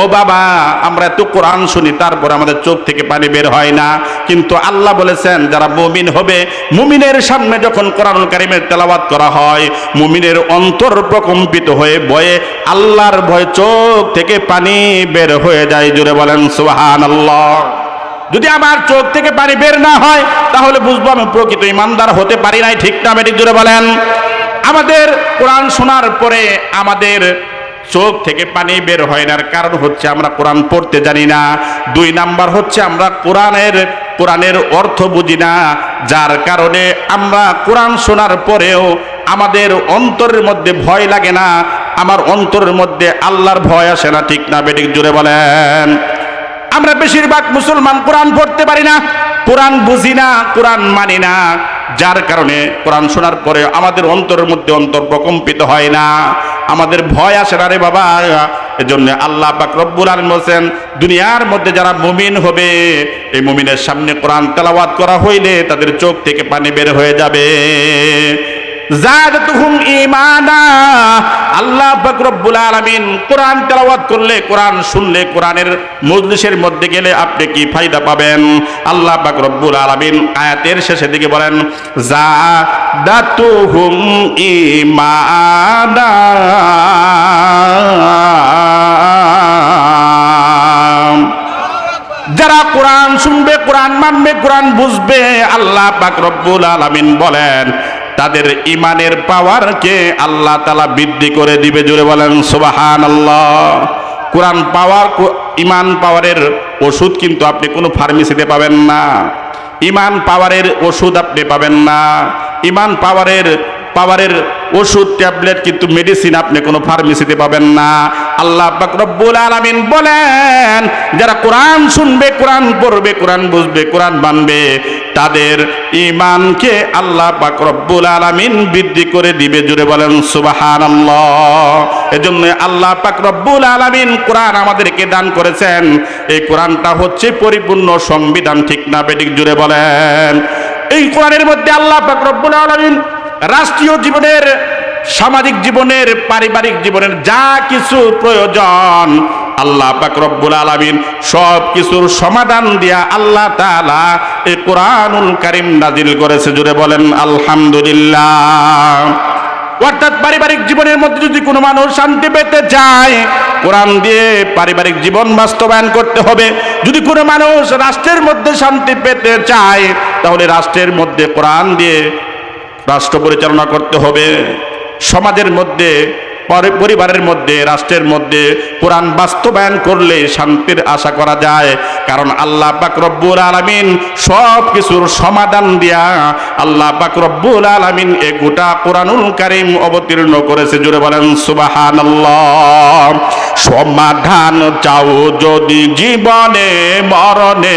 ও বাবা, আমরা এত কোরআন শুনি, তারপর আমাদের চোখ থেকে পানি বের হয় না। কিন্তু আল্লাহ বলেছেন, যারা মুমিন হবে, মুমিনের সামনে যখন কোরআন কারিমের তেলাওয়াত করা হয়, মুমিনের অন্তর প্রকম্পিত হয়ে বয়ে আল্লাহর ভয় চোখ থেকে পানি বের হয়ে যায়। জুড়ে বলেন সুবহান আল্লাহ যদি আমার চোখ থেকে পানি বের না হয়, তাহলে বুঝব আমি প্রকৃত ইমানদার হতে পারি নাই, ঠিক না বেঠিক জুড়ে বলেন। আমাদের কোরআন শোনার পরে আমাদের চোখ থেকে পানি বের হয় না। কারণ হচ্ছে আমরা কোরআন পড়তে জানি না। দুই নাম্বার হচ্ছে আমরা কোরআনের কোরআনের অর্থ বুঝি না। যার কারণে আমরা কোরআন শোনার পরেও আমাদের অন্তরের মধ্যে ভয় লাগে না। আমার অন্তরের মধ্যে আল্লাহর ভয় আসে না। ঠিক না বেডিক জুড়ে বলেন। আমরা বেশিরভাগ মুসলমান কোরআন পড়তে পারি না। কোরআন বুঝি না, কোরআন মানি না। যার কারণে কোরআন শোনার পরে আমাদের অন্তরের মধ্যে অন্তর প্রকম্পিত হয় না। আমাদের ভয় আসে না রে বাবা। এজন্য আল্লাহ পাক রব্বুল আলামিন বলেন দুনিয়ার মধ্যে যারা মুমিন হবে, এই মুমিনের সামনে কোরআন তেলাওয়াত করা হইলে তাদের চোখ থেকে পানি বের হয়ে যাবে। জাদতুহুম ঈমানা। আল্লাহ পাক রব্বুল আলামিন কোরআন তেলাওয়াত করলে, কোরআন শুনলে, কোরআনের মজলিসের মধ্যে গেলে আপনি কি ফায়দা পাবেন? আল্লাহ পাক রব্বুল আলামিন আয়াতের শেষের দিকে বলেন, জাদাতুহুম ঈমানা। যারা কোরআন শুনবে, কোরআন মানবে, কোরআন বুঝবে, আল্লাহ পাক রব্বুল আলামিন বলেন তাদের ইমানের পাওয়ারকে আল্লাহ তালা বৃদ্ধি করে দিবে। জুড়ে বলেন সুবাহান আল্লাহ কোরআন পাওয়ার ইমান পাওয়ারের ওষুধ কিন্তু আপনি কোনো ফার্মেসিতে পাবেন না। ইমান পাওয়ারের ওষুধ আপনি পাবেন না। ইমান পাওয়ারের পাওয়ারের ওষুধ, ট্যাবলেট কিন্তু মেডিসিন আপনি কোনো ফার্মেসিতে পাবেন না। আল্লাহ রব্বুল আলামিন বলেন, যারা কোরআন শুনবে, কোরআন পড়বে, কোরআন বুঝবে, কোরআন মানবে, তাদের ইমানকে আল্লাহ পাক রব্বুল আলামিন বৃদ্ধি করে দিবে। জুড়ে বলেন, সুবহানাল্লাহ। এজন্য আল্লাহ পাক রব্বুল আলামিন কোরআন আমাদেরকে দান করেছেন। এই কোরআনটা হচ্ছে পরিপূর্ণ সংবিধান, ঠিক না বেটিক জুড়ে বলেন। এই কোরআনের মধ্যে আল্লাহ পাক রব্বুল আলামিন রাষ্ট্রীয় জীবনের, সামাজিক জীবনের, পারিবারিক জীবনের যা কিছু প্রয়োজন, আল্লাহ পাক আলামিন সব কিছুর সমাধান দিয়া আল্লাহ তাআলা এই কোরআনুল কারীম নাজিল করেছে। জুড়ে বলেন, আলহামদুলিল্লাহ। অর্থাৎ পারিবারিক জীবনের মধ্যে যদি কোনো মানুষ শান্তি পেতে চায়, কোরআন দিয়ে পারিবারিক জীবন বাস্তবায়ন করতে হবে। যদি কোনো মানুষ রাষ্ট্রের মধ্যে শান্তি পেতে চায়, তাহলে রাষ্ট্রের মধ্যে কোরআন দিয়ে রাষ্ট্র পরিচালনা করতে হবে। সমাজের মধ্যে পরিবারের মধ্যে, রাষ্ট্রের মধ্যে কোরআন বাস্তবায়ন করলে শান্তির আশা করা যায়। কারণ আল্লাহ রব্বুল আলামিন সব কিছুর সমাধান দিয়া আল্লাহ পাক রব্বুল আলামিন এ গোটা কোরআনুল কারীম অবতীর্ণ করেছে। জুড়ে বলেন, সুবহানাল্লাহ। সমাধান চাও যদি জীবনে, মরণে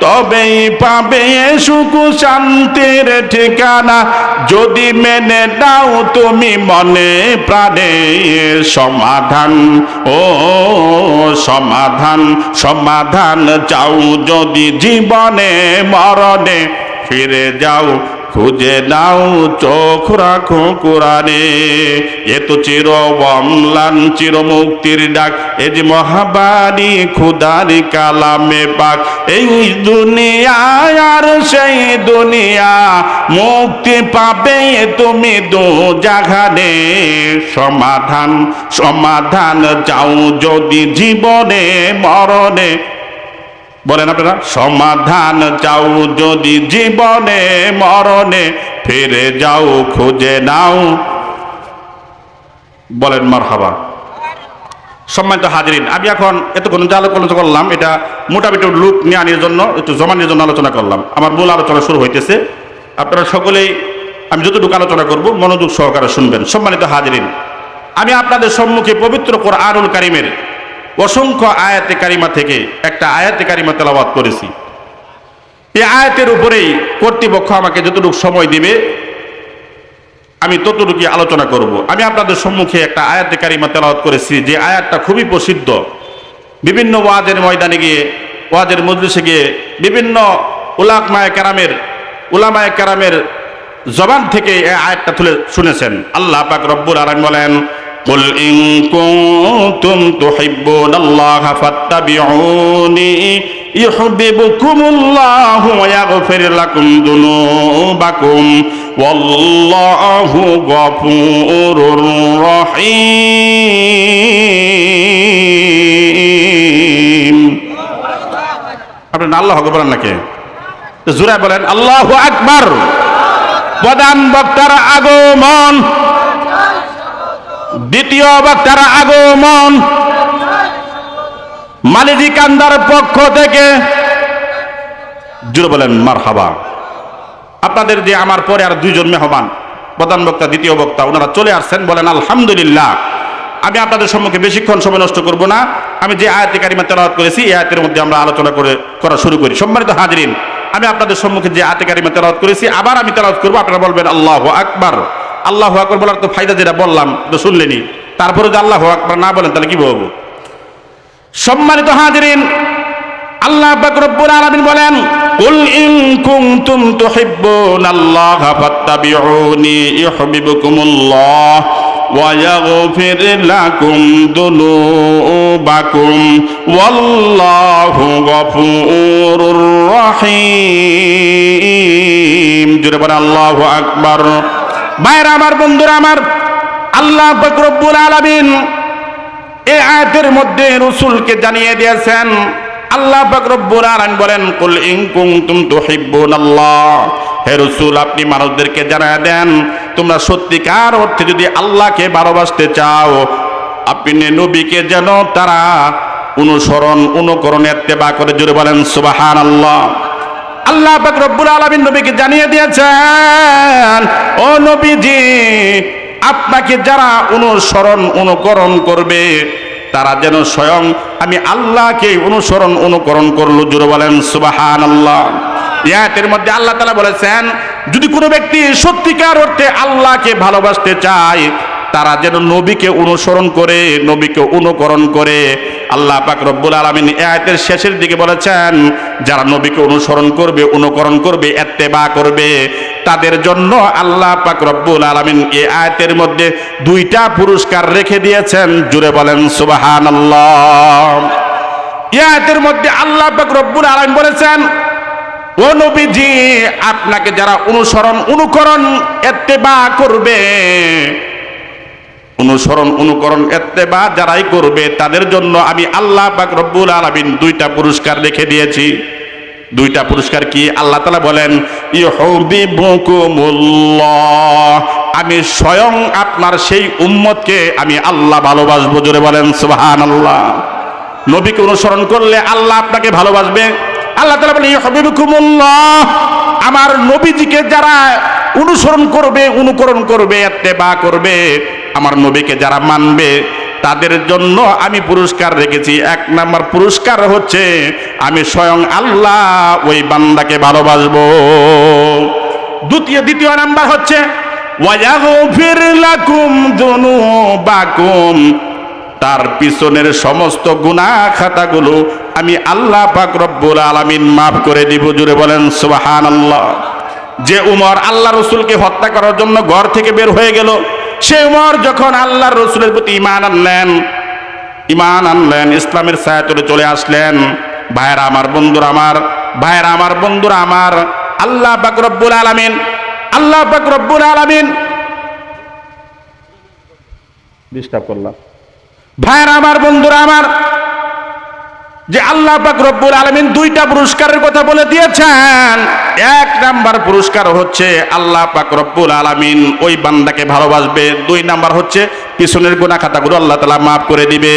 তবেই পাবে সুখ শান্তির ঠিকানা। যদি মেনে নাও তুমি মনে প্রাণে সমাধান, ও সমাধান সমাধান চাও যদি জীবনে, মরণে ফিরে যাও। খুঁজে নাও, চোখ রাখো কোরআনে। এ তো চির অম্লান, চির মুক্তির ডাক। এ যে মহাবাণী, খুদারি কালামে পাক। এই দুনিয়ায় আর সেই দুনিয়া, মুক্তি পাবে তুমি দু জাগানে। সমাধান সমাধান চাও যদি জীবনে, মরণে। বলেন আপনারা, সমাধান চাও যদি জীবনে, মরণে ফিরে যাও, খুঁজে নাও। বলেন মারহাবা। সম্মানিত হাজরিন, আমি এখন এতক্ষণ যা আলোচনা করলাম, এটা মোটামুটি লুক নিয়ে জন্য, একটু জমানোর জন্য আলোচনা করলাম। আমার মূল আলোচনা শুরু হইতেছে। আপনারা সকলেই, আমি যতটুকু আলোচনা করব, মনোযোগ সহকারে শুনবেন। সম্মানিত হাজরিন, আমি আপনাদের সম্মুখে পবিত্র কোরআনুল কারিমের অসংখ্য আয়াতে কারিমা থেকে একটা আয়াতে কারিমা তেলাওয়াত করেছি। এই আয়াতের উপরেই কর্তৃপক্ষ আমাকে যতটুকু সময় দিবে, আমি ততটুকু আলোচনা করব। আমি আপনাদের সম্মুখে একটা আয়াতে কারিমা তেলাওয়াত করেছি, যে আয়াতটা খুবই প্রসিদ্ধ। বিভিন্ন ওয়াজের ময়দানে গিয়ে, ওয়াজের মজলিসে গিয়ে বিভিন্ন উলামায় কারামের উলামায় কারামের জবান থেকে এই আয়াতটা তুলে শুনেছেন। আল্লাহ পাক রব্বুল আলামিন বলেন قل إن كنتم تحبون الله فاتبعوني يحببكم الله ويغفر لكم ذنوبكم والله غفور رحيم আপনি আল্লাহ বলেন নাকি জুরা বলেন আল্লাহ আকবার প্রধান বক্তার আগমন দ্বিতীয় বক্তার আগমন। মালিজি কান্দার পক্ষ থেকে। জুড়ে বলেন মার হাবা আপনাদের যে আমার পরে আর দুইজন মেহমান, প্রধান বক্তা, দ্বিতীয় বক্তা, ওনারা চলে আসছেন, বলেন, আলহামদুলিল্লাহ। আমি আপনাদের সম্মুখে বেশিক্ষণ সময় নষ্ট করব না। আমি যে আয়াতি কারিমা তেলাওয়াত করেছি, এই আয়াতের মধ্যে আমরা আলোচনা করে, করা শুরু করি। সম্মানিত হাজরিন, আমি আপনাদের সম্মুখে যে আয়াতি কারিমা তেলাওয়াত করেছি, আবার আমি তেলাওয়াত করব। আপনারা বলবেন, আল্লাহ আকবার। আল্লাহ আকবার বলার তো ফায়দা যেটা বললাম, তো শুনলেনি। তারপরে যদি আল্লাহ আকবার না বলেন, তাহলে কি বলব? সম্মানিত হাজরিন, আল্লাহ রব্বুল আলামিন বলেন, কুল ইন কুনতুম তুহিব্বুনাল্লাহ ফাত্তাবিউনি ইউহিব্বুকুমুল্লাহ ওয়া ইয়াগফির লাকুম দুনুবাকুম ওয়াল্লাহু গফুরুর রহিম। জুড়ে বলেন, আল্লাহু আকবার। ভাইরা আমার, বন্ধুরা আমার, আল্লাহ পাক রব্বুল এ আয়াতের মধ্যে রসুলকে জানিয়ে দিয়েছেন, আল্লাহ পাক রব্বুল আলামিন বলেন, কুল ইন কুনতুম তুহিব্বুনাল্লাহ। হে রসুল, আপনি মানুষদেরকে জানায় দেন, তোমরা সত্যিকার অর্থে যদি আল্লাহকে ভালোবাসতে চাও, আপনি নবীকে যেন তারা অনুসরণ, অনুকরণ তেবা করে জুড়ে বলেন সুবাহান আল্লাহ পাক রব্বুল আলামিন নবীকে জানিয়ে দিয়েছেন, ও নবীজি, আপনাকে যারা অনুসরণ, অনুকরণ করবে, তারা যেন স্বয়ং আমি আল্লাহকে অনুসরণ, অনুকরণ করল। জুড়ে বলেন সুবাহান আল্লাহ ইয়াতের মধ্যে আল্লাহ তালা বলেছেন, যদি কোনো ব্যক্তি সত্যিকার অর্থে আল্লাহকে ভালোবাসতে চায়, তারা যেন নবীকে অনুসরণ করে, নবীকে অনুকরণ করে আল্লাহ পাক রব্বুল আলমিন আয়াতের শেষের দিকে বলেছেন, যারা নবীকে অনুসরণ করবে, অনুকরণ করবে, এত্তেবা করবে, তাদের জন্য আল্লাহ পাক রব্বুল আলমিন এই আয়াতের মধ্যে দুইটা পুরস্কার রেখে দিয়েছেন। জুড়ে বলেন সুবাহান আল্লাহ আয়াতের মধ্যে আল্লাহ পাক রব্বুল আলমিন বলেছেন, ও নবীজি, আপনাকে যারা অনুসরণ, অনুকরণ, এত্তেবা করবে অনুসরণ, অনুকরণ এত্তেবা যারাই করবে, তাদের জন্য আমি আল্লাহ পাক রব্বুল আলামিন দুইটা পুরস্কার রেখে দিয়েছি। দুইটা পুরস্কার কি? আল্লাহ তালা বলেন আমি স্বয়ং আপনার সেই উম্মতকে আমি আল্লাহ ভালোবাসবো, জোরে বলেন সুবহানাল্লাহ। নবীকে অনুসরণ করলে আল্লাহ আপনাকে ভালোবাসবে। আল্লাহ তালা বলে ইউহিব্বুকুমুল্লাহ আমার নবীজিকে যারা অনুসরণ করবে, অনুকরণ করবে এত্তেবা করবে। আমার নবীকে যারা মানবে, তাদের জন্য আমি পুরস্কার রেখেছি। এক নাম্বার পুরস্কার হচ্ছে, আমি স্বয়ং আল্লাহ ওই বান্দাকে ভালোবাসবো। দ্বিতীয় দ্বিতীয় নাম্বার হচ্ছে তার পিছনের সমস্ত গুনাহ খাতাগুলো আমি আল্লাহ পাক রব্বুল আলামিন মাফ করে দিব। জুড়ে বলেন, সুবহানাল্লাহ। যে উমর আল্লাহ রসুলকে হত্যা করার জন্য ঘর থেকে বের হয়ে গেল, সে উমর যখন আল্লাহ রসুলের প্রতি ইমান আনলেন ইমান আনলেন, ইসলামের সায়াতলে চলে আসলেন, ভাইয়েরা আমার, বন্ধুরা আমার, ভাইয়েরা আমার, বন্ধুরা আমার, আল্লাহ পাক রব্বুল আলামিন, আল্লাহ পাক রব্বুল আলামিন ডিস্টার্ব করলাম। আমার, বন্ধুরা আমার যে আল্লাহ পাক রব্বুল আলমিন দুইটা পুরস্কারের কথা বলে দিয়েছেন। এক নাম্বার পুরস্কার হচ্ছে আল্লাহ পাক রব্বুল আলমিন ওই বান্দাকে ভালোবাসবে। দুই নাম্বার হচ্ছে পিছনের গোনা খাতাগুলো আল্লাহ তালা মাফ করে দিবে।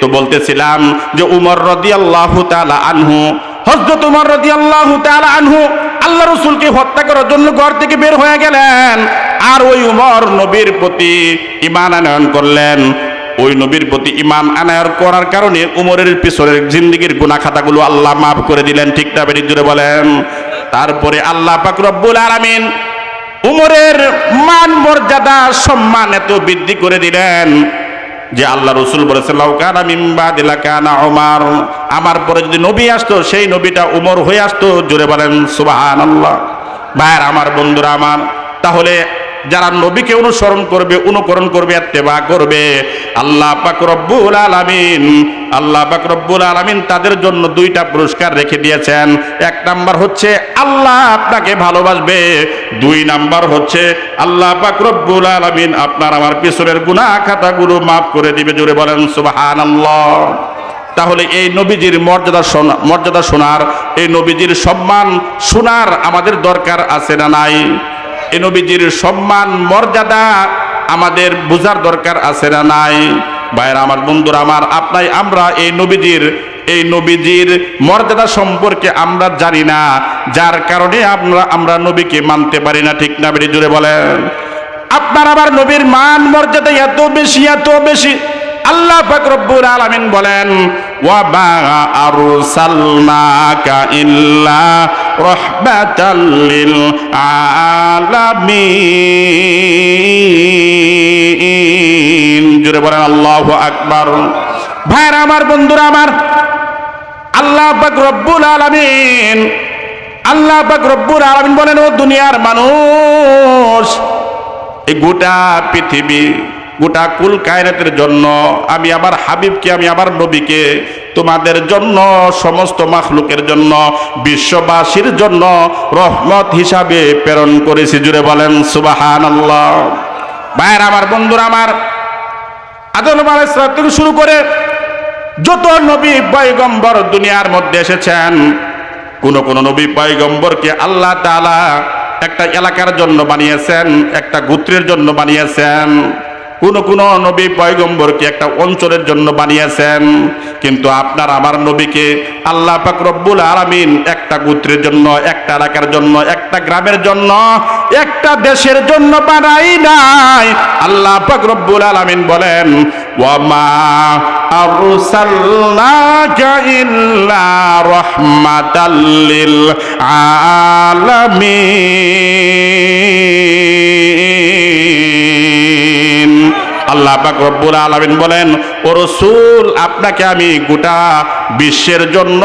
তো বলতেছিলাম যে উমর রদি আল্লাহ তালা আনহু হজরত উমর রদি আল্লাহ আনহু আল্লাহ রসুলকে হত্যা করার জন্য ঘর থেকে বের হয়ে গেলেন। আর ওই উমর নবীর প্রতি ইমান আনয়ন করলেন। ওই নবীর প্রতি ইমান আনায়র করার কারণে উমরের পিছনের জিন্দিগির গুনা খাতাগুলো আল্লাহ মাফ করে দিলেন, ঠিক না বেরিক জুড়ে বলেন। তারপরে আল্লাহ পাক রব্বুল আলামিন উমরের মান, মর্যাদা, সম্মান এত বৃদ্ধি করে দিলেন যে আল্লাহ রসুল বলেছে আমার পরে যদি নবী আসতো, সেই নবীটা উমর হয়ে আসতো, জোরে বলেন সুবাহান আল্লাহ ভাইয়ের, আমার বন্ধুরা, আমার, তাহলে যারা নবীকে অনুসরণ করবে, অনুকরণ করবে, এত্তেবা করবে, আল্লাহ পাক রব্বুল আলামিন, আল্লাহ পাক রব্বুল আলামিন তাদের জন্য দুইটা পুরস্কার রেখে দিয়েছেন। এক নাম্বার হচ্ছে, আল্লাহ আপনাকে ভালোবাসবে। দুই নাম্বার হচ্ছে, আল্লাহ পাক রব্বুল আলামিন আপনার আমার পিছনের গুনাহ খাতাগুলো মাফ করে দিবে, জোরে বলেন সুবহানাল্লাহ। তাহলে এই নবীজির মর্যাদা মর্যাদা শোনার, এই নবীজির সম্মান শোনার আমাদের দরকার আছে না নাই? এই নবীজির সম্মান, মর্যাদা আমাদের বোঝার দরকার আছে না নাই? ভাইরা আমার, বন্ধুরা আমার, আপনাই আমরা এই নবীজির এই নবীজির মর্যাদা সম্পর্কে আমরা জানি না। যার কারণে আমরা আমরা নবীকে মানতে পারি না, ঠিক না বেরিয়ে জুড়ে বলেন। আপনার আবার নবীর মান, মর্যাদা এত বেশি এত বেশি। আল্লাহ পাক রব্বুল আলামিন বলেন আরসালনাকা ইল্লা রাহমাতাল লিল আলামিন জোরে বলেন, আল্লাহু আকবার। ভাইরা আমার, বন্ধুরা আমার, আল্লাহ পাক রব্বুল আলামিন, আল্লাহ পাক রব্বুল আলামিন বলেন, ও দুনিয়ার মানুষ, এই গোটা পৃথিবী গোটা কুল কায়নাতের জন্য আমি আমার হাবিবকে, আমি আমার নবীকে, তোমাদের জন্য, সমস্ত মাখলুকের জন্য, বিশ্ববাসীর জন্য রহমত হিসাবে প্রেরণ করেছি। জুড়ে বলেন সুবাহান আল্লাহ ভাইয়ের আমার, বন্ধুরা আমার, আদম আলাইহিস সালাম থেকে শুরু করে যত নবী পয়গম্বর দুনিয়ার মধ্যে এসেছেন, কোন কোন নবী পয়গম্বরকে আল্লাহ তাআলা একটা এলাকার জন্য বানিয়েছেন, একটা গোত্রের জন্য বানিয়েছেন। কোন কোন নবী পয়গম্বরকে একটা অঞ্চলের জন্য বানিয়েছেন। কিন্তু আপনার আমার নবীকে আল্লাহ পাক রব্বুল আলামিন একটা গোত্রের জন্য, একটা এলাকার জন্য, একটা গ্রামের জন্য, একটা দেশের জন্য বানাই নাই। আল্লাহ পাক রব্বুল আলামিন বলেন, ওয়ামা আরসালনাকা ইল্লা রাহমাতাল লিল আলামিন। আল্লাহ পাক রব্বুল আলামিন বলেন, ও রসুল, আপনাকে আমি গোটা বিশ্বের জন্য,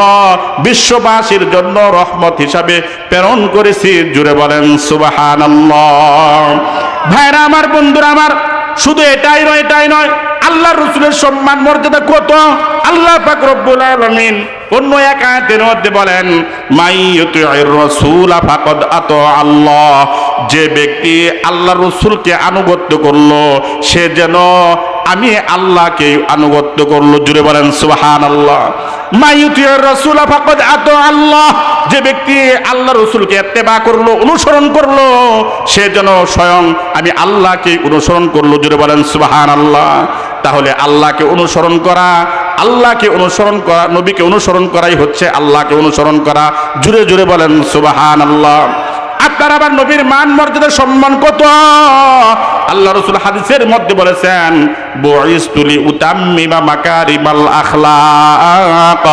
বিশ্ববাসীর জন্য রহমত হিসাবে প্রেরণ করেছি। জুড়ে বলেন, সুবহানাল্লাহ। ভাইরা আমার, বন্ধুরা আমার, শুধু এটাই নয় এটাই নয় আল্লাহ রসুলের সম্মান, মর্যাদা কত? আল্লাহ পাক রব্বুল অন্য এক আয়াতের মধ্যে বলেন, মাই ইউতিউর রাসূল ফাকাদ আত আল্লাহ। যে ব্যক্তি আল্লাহ রসুলকে আনুগত্য করল, সে যেন আমি আল্লাহকে আনুগত্য করল, জুড়ে বলেন ফাকাদ আত আল্লাহ। যে ব্যক্তি আল্লাহ রসুলকে এত্তেবা করল, অনুসরণ করল, সে যেন স্বয়ং আমি আল্লাহকে অনুসরণ করল, জুড়ে বলেন সুবাহান আল্লাহ তাহলে আল্লাহকে অনুসরণ করা, আল্লাহকে অনুসরণ করা, নবীকে অনুসরণ করাই হচ্ছে আল্লাহকে অনুসরণ করা। জুড়ে জুড়ে বলেন সুবাহান আল্লাহ আপনার আবার নবীর মান মর্যাদা সম্মান কত? আল্লাহ রসুল হাদিসের মধ্যে বলেছেন, বইস্তুলি উতাম্মিমা মাকারিমাল আখলাক।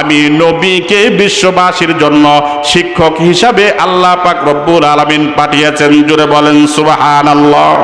আমি নবীকে বিশ্ববাসীর জন্য শিক্ষক হিসাবে আল্লাহ পাক রব্বুল আলামিন পাঠিয়েছেন। জুড়ে বলেন সুবহানাল্লাহ।